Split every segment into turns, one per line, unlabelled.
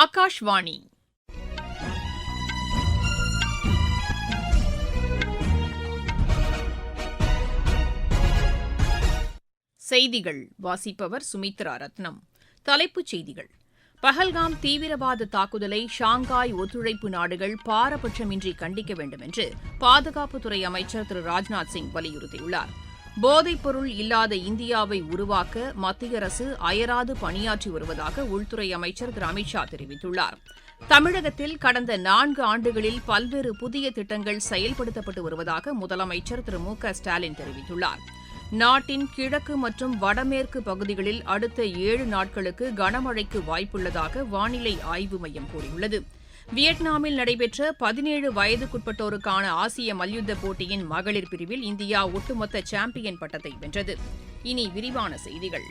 ஆகாஷ்வாணி செய்திகள் வாசிப்பவர் சுமித்ரா ரத்னம் தலைப்புச் செய்திகள் பஹல்காம் தீவிரவாத தாக்குதலை ஷாங்காய் ஒத்துழைப்பு நாடுகள் பாரபட்சமின்றி கண்டிக்க வேண்டும் என்று பாதுகாப்புத்துறை அமைச்சர் திரு ராஜ்நாத் சிங் வலியுறுத்தியுள்ளாா் போதைப்பொருள் இல்லாத இந்தியாவை உருவாக்க மத்திய அரசு அயராது பணியாற்றி வருவதாக உள்துறை அமைச்சர் திரு அமித்ஷா தெரிவித்துள்ளார் தமிழகத்தில் கடந்த நான்கு ஆண்டுகளில் பல்வேறு புதிய திட்டங்கள் செயல்படுத்தப்பட்டு வருவதாக முதலமைச்சர் திரு மு ஸ்டாலின் தெரிவித்துள்ளார் நாட்டின் கிழக்கு மற்றும் வடமேற்கு பகுதிகளில் அடுத்த ஏழு நாட்களுக்கு கனமழைக்கு வாய்ப்புள்ளதாக வானிலை ஆய்வு மையம் கூறியுள்ளது வியட்நாமில் நடைபெற்ற பதினேழு வயதுக்குட்பட்டோருக்கான ஆசிய மல்யுத்த போட்டியின் மகளிர் பிரிவில் இந்தியா ஒட்டுமொத்த சாம்பியன் பட்டத்தை வென்றது இனி விரிவான செய்திகள்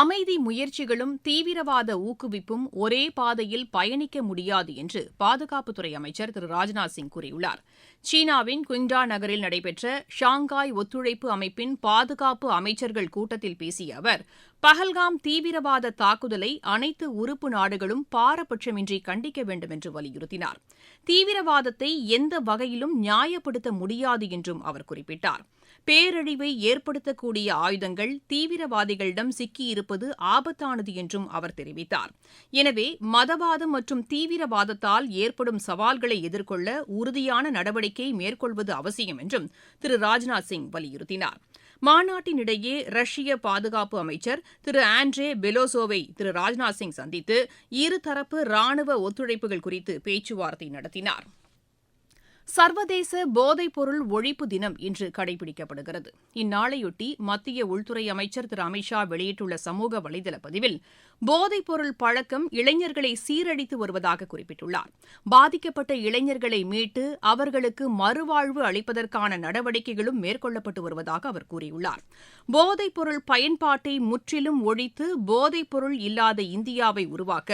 அமைதி முயற்சிகளும் தீவிரவாத ஊக்குவிப்பும் ஒரே பாதையில் பயணிக்க முடியாது என்று பாதுகாப்புத்துறை அமைச்சர் திரு ராஜ்நாத் சிங் கூறியுள்ளார் சீனாவின் குங்டா நகரில் நடைபெற்ற ஷாங்காய் ஒத்துழைப்பு அமைப்பின் பாதுகாப்பு அமைச்சர்கள் கூட்டத்தில் பேசிய அவர் பஹல்காம் தீவிரவாத தாக்குதலை அனைத்து உறுப்பு நாடுகளும் பாரபட்சமின்றி கண்டிக்க வேண்டும் என்று வலியுறுத்தினார் தீவிரவாதத்தை எந்த வகையிலும் நியாயப்படுத்த முடியாது என்றும் அவர் குறிப்பிட்டாா் பேரழிவை ஏற்படுத்தக்கூடிய ஆயுதங்கள் தீவிரவாதிகளிடம் சிக்கியிருப்பது ஆபத்தானது என்றும் அவர் தெரிவித்தார் எனவே மதவாதம் மற்றும் தீவிரவாதத்தால் ஏற்படும் சவால்களை எதிர்கொள்ள உறுதியான நடவடிக்கை மேற்கொள்வது அவசியம் என்றும் திரு ராஜ்நாத் சிங் வலியுறுத்தினார் மாநாட்டினிடையே ரஷ்ய பாதுகாப்பு அமைச்சர் திரு ஆண்ட்ரே பெலோசோவை திரு ராஜ்நாத் சிங் சந்தித்து இருதரப்பு ராணுவ ஒத்துழைப்புகள் குறித்து பேச்சுவார்த்தை நடத்தினாா் சர்வதேச பொருள் ஒழிப்பு தினம் இன்று கடைபிடிக்கப்படுகிறது இந்நாளையொட்டி மத்திய உள்துறை அமைச்சர் திரு அமித் ஷா வெளியிட்டுள்ள சமூக வலைதள பதிவில் போதைப்பொருள் பழக்கம் இளைஞர்களை சீரழித்து வருவதாக குறிப்பிட்டுள்ளார் பாதிக்கப்பட்ட இளைஞர்களை மீட்டு அவர்களுக்கு மறுவாழ்வு அளிப்பதற்கான நடவடிக்கைகளும் மேற்கொள்ளப்பட்டு வருவதாக அவர் கூறியுள்ளார் போதைப்பொருள் பயன்பாட்டை முற்றிலும் ஒழித்து போதைப்பொருள் இல்லாத இந்தியாவை உருவாக்க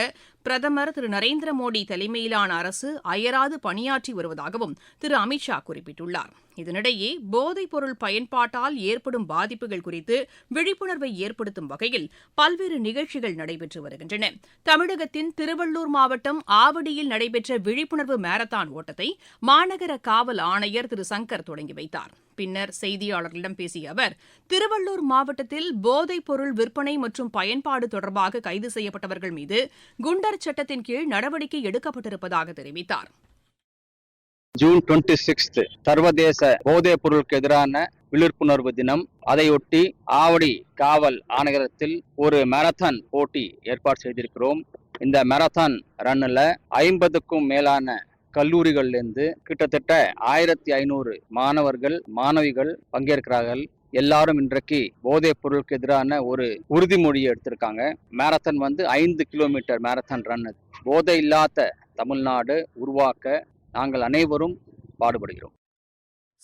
பிரதமர் திரு நரேந்திர மோடி தலைமையிலான அரசு அயராது பணியாற்றி வருவதாகவும் திரு அமித் ஷா குறிப்பிட்டுள்ளாா் இதனிடையே போதைப் பொருள் பயன்பாட்டால் ஏற்படும் பாதிப்புகள் குறித்து விழிப்புணர்வை ஏற்படுத்தும் வகையில் பல்வேறு நிகழ்ச்சிகள் நடைபெற்று வருகின்றன தமிழகத்தின் திருவள்ளூர் மாவட்டம் ஆவடியில் நடைபெற்ற விழிப்புணர்வு மாரத்தான் ஓட்டத்தை மாநகர காவல் ஆணையர் திரு சங்கர் தொடங்கி வைத்தார் பின்னர் செய்தியாளர்களிடம் பேசிய அவர் திருவள்ளூர் மாவட்டத்தில் போதைப் பொருள் விற்பனை மற்றும் பயன்பாடு தொடர்பாக கைது செய்யப்பட்டவர்கள் மீது குண்டர் சட்டத்தின் கீழ் நடவடிக்கை எடுக்கப்பட்டிருப்பதாக தெரிவித்தார்
ஜூன் டுவெண்ட்டி சிக்ஸ்த் சர்வதேச போதைப் பொருளுக்கு எதிரான விழிப்புணர்வு தினம் அதையொட்டி ஆவடி காவல் ஆணையரத்தில் ஒரு மேரத்தான் போட்டி ஏற்பாடு செய்திருக்கிறோம் இந்த மேரத்தான் ரன்னில் ஐம்பதுக்கும் மேலான கல்லூரிகள்லேருந்து கிட்டத்தட்ட ஆயிரத்தி ஐநூறு மாணவர்கள் மாணவிகள் பங்கேற்கிறார்கள் எல்லாரும் இன்றைக்கு போதைப் பொருளுக்கு எதிரான ஒரு உறுதிமொழியை எடுத்திருக்காங்க மேரத்தான் வந்து ஐந்து கிலோமீட்டர் மேரத்தான் ரன் போதை இல்லாத தமிழ்நாடு உருவாக்க நாங்கள் அனைவரும் பாடுபடுகிறோம்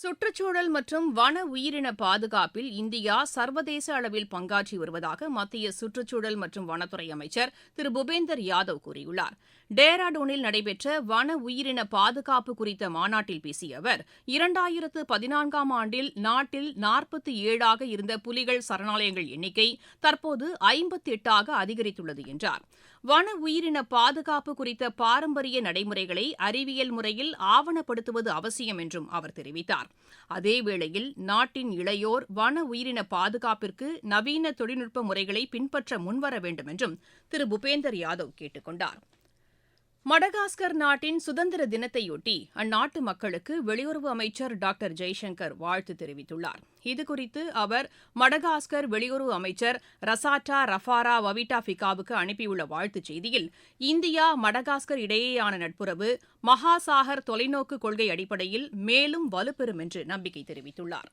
சுற்றுச்சூழல் மற்றும் வன உயிரின பாதுகாப்பில் இந்தியா சர்வதேச அளவில் பங்காற்றி வருவதாக மத்திய சுற்றுச்சூழல் மற்றும் வனத்துறை அமைச்சர் திரு புபேந்தர் யாதவ் கூறியுள்ளார் டேராடூனில் நடைபெற்ற வன உயிரின பாதுகாப்பு குறித்த மாநாட்டில் பேசிய அவர் இரண்டாயிரத்து பதினான்காம் ஆண்டில் நாட்டில் நாற்பத்தி ஏழாக இருந்த புலிகள் சரணாலயங்கள் எண்ணிக்கை தற்போது ஐம்பத்தி எட்டாக அதிகரித்துள்ளது என்றார் வன உயிரின பாதுகாப்பு குறித்த பாரம்பரிய நடைமுறைகளை அறிவியல் முறையில் ஆவணப்படுத்துவது அவசியம் என்றும் அவர் தெரிவித்தார் அதேவேளையில் நாட்டின் இளையோர் வன உயிரின பாதுகாப்பிற்கு நவீன தொழில்நுட்ப முறைகளை பின்பற்ற முன்வர வேண்டும் என்றும் திரு பூபேந்தர் யாதவ் கேட்டுக் கொண்டாா் மடகாஸ்கர் நாட்டின் சுதந்திர தினத்தையொட்டி அந்நாட்டு மக்களுக்கு வெளியுறவு அமைச்சர் டாக்டர் ஜெய்சங்கர் வாழ்த்து தெரிவித்துள்ளார் இதுகுறித்து அவர் மடகாஸ்கர் வெளியுறவு அமைச்சர் ரசாட்டா ரஃபாரா வவிட்டா ஃபிகாவுக்கு அனுப்பியுள்ள வாழ்த்துச் செய்தியில் இந்தியா மடகாஸ்கர் இடையேயான நட்புறவு மகாசாகர் தொலைநோக்கு கொள்கை அடிப்படையில் மேலும் வலுப்பெறும் என்று நம்பிக்கை தெரிவித்துள்ளாா்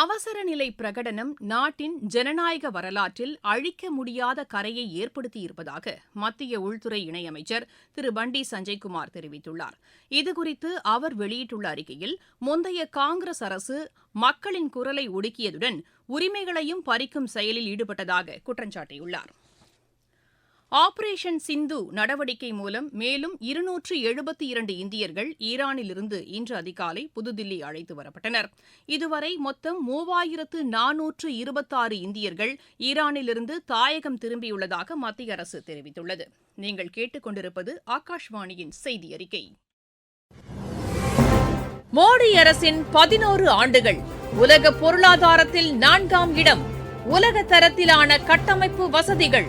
அவசர நிலை பிரகடனம் நாட்டின் ஜனநாயக வரலாற்றில் அழிக்க முடியாத கரையை ஏற்படுத்தியிருப்பதாக மத்திய உள்துறை இணையமைச்சர் திரு பண்டி சஞ்சய்குமார் தெரிவித்துள்ளார் இதுகுறித்து அவர் வெளியிட்டுள்ள அறிக்கையில் முந்தைய காங்கிரஸ் அரசு மக்களின் குரலை ஒடுக்கியதுடன் உரிமைகளையும் பறிக்கும் செயலில் ஈடுபட்டதாக சாட்டியுள்ளாா் ஆபரேஷன் சிந்து நடவடிக்கை மூலம் மேலும் இருநூற்று எழுபத்து இரண்டு இந்தியர்கள் ஈரானிலிருந்து இன்று அதிகாலை புதுதில்லி அழைத்து வரப்பட்டனர் இதுவரை மொத்தம் மூவாயிரத்து நானூற்று இருபத்தாறு இந்தியர்கள் ஈரானிலிருந்து தாயகம் திரும்பியுள்ளதாக மத்திய அரசு தெரிவித்துள்ளது நீங்கள் கேட்டுக்கொண்டிருப்பது ஆகாஷ்வாணியின் செய்தி அறிக்கை மோடி அரசின் பதினோரு ஆண்டுகள் உலக பொருளாதாரத்தில் நான்காம் இடம் உலக தரத்திலான கட்டமைப்பு வசதிகள்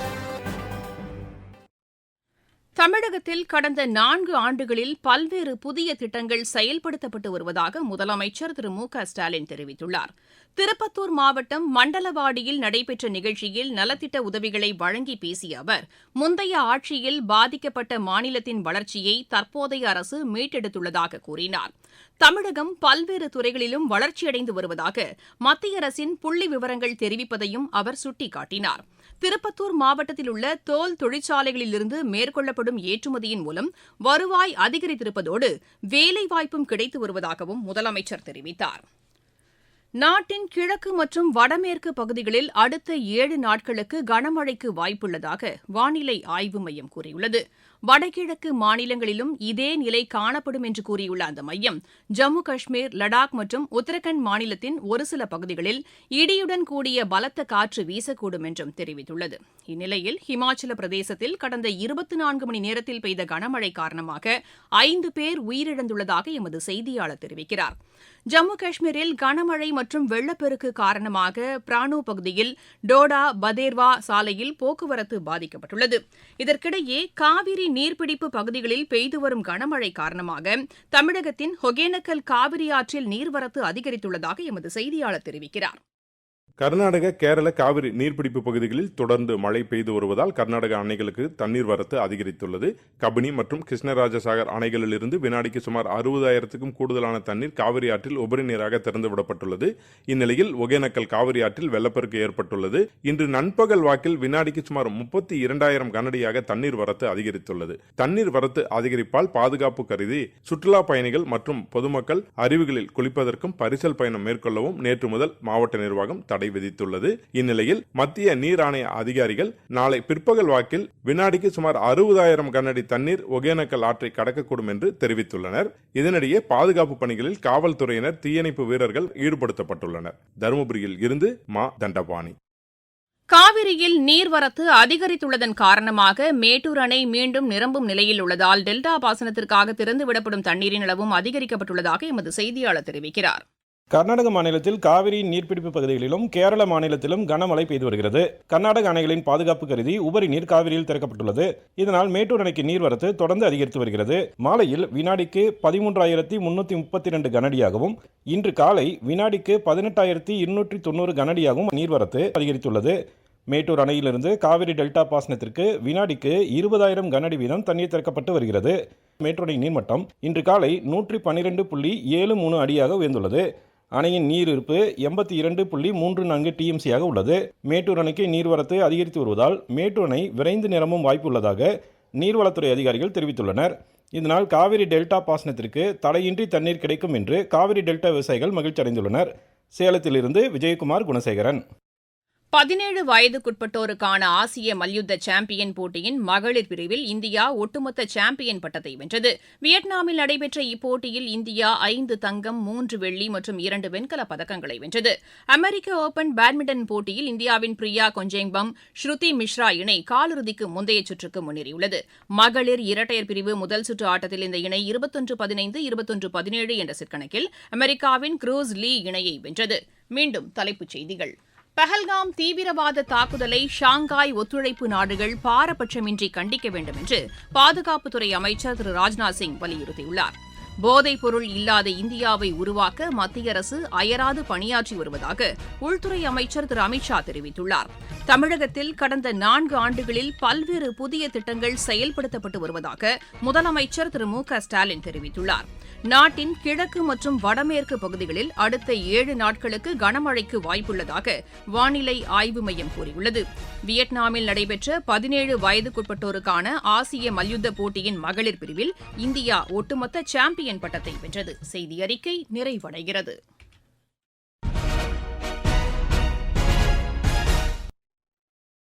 தமிழகத்தில் கடந்த நான்கு ஆண்டுகளில் பல்வேறு புதிய திட்டங்கள் செயல்படுத்தப்பட்டு வருவதாக முதலமைச்சர் திரு மு க ஸ்டாலின் தெரிவித்துள்ளார் திருப்பத்தூர் மாவட்டம் மண்டலவாடியில் நடைபெற்ற நிகழ்ச்சியில் நலத்திட்ட உதவிகளை வழங்கி பேசிய அவர் முந்தைய ஆட்சியில் பாதிக்கப்பட்ட மாநிலத்தின் வளர்ச்சியை தற்போதைய அரசு மீட்டெடுத்துள்ளதாக கூறினார் தமிழகம் பல்வேறு துறைகளிலும் வளர்ச்சியடைந்து வருவதாக மத்திய அரசின் புள்ளி விவரங்கள் தெரிவிப்பதையும் அவர் சுட்டிக்காட்டினார் திருப்பத்தூர் மாவட்டத்தில் உள்ள தோல் தொழிற்சாலைகளிலிருந்து மேற்கொள்ளப்படும் ஏற்றுமதியின் மூலம் வருவாய் அதிகரித்திருப்பதோடு வேலைவாய்ப்பும் கிடைத்து வருவதாகவும் முதலமைச்சர் தெரிவித்தார் நாட்டின் கிழக்கு மற்றும் வடமேற்கு பகுதிகளில் அடுத்த ஏழு நாட்களுக்கு கனமழைக்கு வாய்ப்புள்ளதாக வானிலை ஆய்வு மையம் கூறியுள்ளது வடகிழக்கு மாநிலங்களிலும் இதே நிலை காணப்படும் என்று கூறியுள்ள அந்த மையம் ஜம்மு காஷ்மீர் லடாக் மற்றும் உத்தரகாண்ட் மாநிலத்தின் ஒரு சில பகுதிகளில் இடியுடன் கூடிய பலத்த காற்று வீசக்கூடும் என்றும் தெரிவித்துள்ளது இந்நிலையில் ஹிமாச்சல பிரதேசத்தில் கடந்த இருபத்தி நான்கு மணி நேரத்தில் பெய்த கனமழை காரணமாக ஐந்து பேர் உயிரிழந்துள்ளதாக எமது செய்தியாளர் தெரிவிக்கிறார் ஜம்மு காஷ்மீரில் கனமழை மற்றும் வெள்ளப்பெருக்கு காரணமாக பிரானோ பகுதியில் டோடா பதேர்வா சாலையில் போக்குவரத்து பாதிக்கப்பட்டுள்ளது இதற்கிடையே காவிரி நீர்பிடிப்பு பகுதிகளில் பெய்து வரும் கனமழை காரணமாக தமிழகத்தின் ஒகேனக்கல் காவிரி ஆற்றில் நீர்வரத்து அதிகரித்துள்ளதாக எமது செய்தியாளர் தெரிவிக்கிறார்
கர்நாடக கேரள காவிரி நீர்பிடிப்பு பகுதிகளில் தொடர்ந்து மழை பெய்து வருவதால் கர்நாடக அணைகளுக்கு தண்ணீர் வரத்து அதிகரித்துள்ளது கபினி மற்றும் கிருஷ்ணராஜசாகர் அணைகளிலிருந்து வினாடிக்கு சுமார் அறுபதாயிரத்துக்கும் கூடுதலான தண்ணீர் காவிரி ஆற்றில் உபரி நீராக திறந்துவிடப்பட்டுள்ளது இந்நிலையில் ஒகேனக்கல் காவிரி ஆற்றில் வெள்ளப்பெருக்கு ஏற்பட்டுள்ளது இன்று நண்பகல் வாக்கில் வினாடிக்கு சுமார் முப்பத்தி இரண்டாயிரம் கனடியாக தண்ணீர் வரத்து அதிகரித்துள்ளது தண்ணீர் வரத்து அதிகரிப்பால் பாதுகாப்பு கருதி சுற்றுலா பயணிகள் மற்றும் பொதுமக்கள் அருவிகளில் குளிப்பதற்கும் பரிசல் பயணம் மேற்கொள்ளவும் நேற்று முதல் மாவட்ட நிர்வாகம் தடை தடை விதித்துள்ளது இந்நிலையில் மத்திய நீர் ஆணைய அதிகாரிகள் நாளை பிற்பகல் வாக்கில் வினாடிக்கு சுமார் அறுபதாயிரம் கனஅடி தண்ணீர் ஒகேனக்கல் ஆற்றை கடக்கக்கூடும் என்று தெரிவித்துள்ளனர் இதனிடையே பாதுகாப்பு பணிகளில் காவல்துறையினர் தீயணைப்பு வீரர்கள் ஈடுபடுத்தப்பட்டுள்ளனர் தருமபுரியில் இருந்து மா தண்டபாணி
காவிரியில் நீர்வரத்து அதிகரித்துள்ளதன் காரணமாக மேட்டூர் அணை மீண்டும் நிரம்பும் நிலையில் உள்ளதால் டெல்டா பாசனத்திற்காக திறந்துவிடப்படும் தண்ணீரின் அளவும் அதிகரிக்கப்பட்டுள்ளதாக எமது செய்தியாளர் தெரிவிக்கிறார்
கர்நாடக மாநிலத்தில் காவிரி நீர்பிடிப்பு பகுதிகளிலும் கேரள மாநிலத்திலும் கனமழை பெய்து வருகிறது கர்நாடக அணைகளின் பாதுகாப்பு கருதி உபரி நீர் காவிரியில் திறக்கப்பட்டுள்ளது இதனால் மேட்டூர் அணைக்கு நீர்வரத்து தொடர்ந்து அதிகரித்து வருகிறது மாலையில் வினாடிக்கு பதிமூன்றாயிரத்தி முன்னூற்றி முப்பத்தி ரெண்டு கனடியாகவும் இன்று காலை வினாடிக்கு பதினெட்டாயிரத்தி இருநூற்றி தொண்ணூறு கனடியாகவும் நீர்வரத்து அதிகரித்துள்ளது மேட்டூர் அணையிலிருந்து காவிரி டெல்டா பாசனத்திற்கு வினாடிக்கு இருபதாயிரம் கனடி வீதம் தண்ணீர் திறக்கப்பட்டு வருகிறது மேட்டூர் அணை நீர்மட்டம் இன்று காலை நூற்றி பன்னிரெண்டு புள்ளி ஏழு மூணு அடியாக உயர்ந்துள்ளது அணையின் நீர் இருப்பு எண்பத்தி இரண்டு புள்ளி மூன்று நான்கு டிஎம்சியாக உள்ளது மேட்டூர் அணைக்கு நீர்வரத்து அதிகரித்து வருவதால் மேட்டூர் அணை விரைந்து நிரம்பும் வாய்ப்பு உள்ளதாக நீர்வளத்துறை அதிகாரிகள் தெரிவித்துள்ளனர் இதனால் காவிரி டெல்டா பாசனத்திற்கு தடையின்றி தண்ணீர் கிடைக்கும் என்று காவிரி டெல்டா விவசாயிகள் மகிழ்ச்சி அடைந்துள்ளனர் சேலத்திலிருந்து விஜயகுமார் குணசேகரன்
பதினேழு வயதுக்குட்பட்டோருக்கான ஆசிய மல்யுத்த சாம்பியன் போட்டியின் மகளிர் பிரிவில் இந்தியா ஒட்டுமொத்த சாம்பியன் பட்டத்தை வென்றது வியட்நாமில் நடைபெற்ற இப்போட்டியில் இந்தியா ஐந்து தங்கம் மூன்று வெள்ளி மற்றும் இரண்டு வெண்கலப் பதக்கங்களை வென்றது அமெரிக்க ஓபன் பேட்மிண்டன் போட்டியில் இந்தியாவின் பிரியா கொஞ்சேங்பம் ஸ்ருதி மிஸ்ரா இணை காலிறுதிக்கு முந்தைய சுற்றுக்கு முன்னேறியுள்ளது மகளிர் இரட்டையர் பிரிவு முதல் சுற்று ஆட்டத்தில் இந்த இணை இருபத்தொன்று பதினைந்து இருபத்தொன்று பதினேழு என்ற சிற்கணக்கில் அமெரிக்காவின் குரூஸ் லீ இணையை வென்றது மீண்டும் தலைப்புச் செய்திகள் பஹல்காம் தீவிரவாத தாக்குதலை ஷாங்காய் ஒத்துழைப்பு நாடுகள் பாரபட்சமின்றி கண்டிக்க வேண்டும் என்று பாதுகாப்புத்துறை அமைச்சர் திரு ராஜ்நாத் சிங் வலியுறுத்தியுள்ளார் போதைப் பொருள் இல்லாத இந்தியாவை உருவாக்க மத்திய அரசு அயராது பணியாற்றி வருவதாக உள்துறை அமைச்சர் திரு அமித்ஷா தெரிவித்துள்ளார் தமிழகத்தில் கடந்த நான்கு ஆண்டுகளில் பல்வேறு புதிய திட்டங்கள் செயல்படுத்தப்பட்டு வருவதாக முதலமைச்சர் திரு மு க ஸ்டாலின் தெரிவித்துள்ளாா் நாட்டின் கிழக்கு மற்றும் வடமேற்கு பகுதிகளில் அடுத்த ஏழு நாட்களுக்கு கனமழைக்கு வாய்ப்புள்ளதாக வானிலை ஆய்வு மையம் கூறியுள்ளது வியட்நாமில் நடைபெற்ற பதினேழு வயதுக்குட்பட்டோருக்கான ஆசிய மல்யுத்த போட்டியின் மகளிர் பிரிவில் இந்தியா ஒட்டுமொத்த சாம்பியன் பட்டத்தை வென்றது செய்தி அறிக்கை நிறைவடைகிறது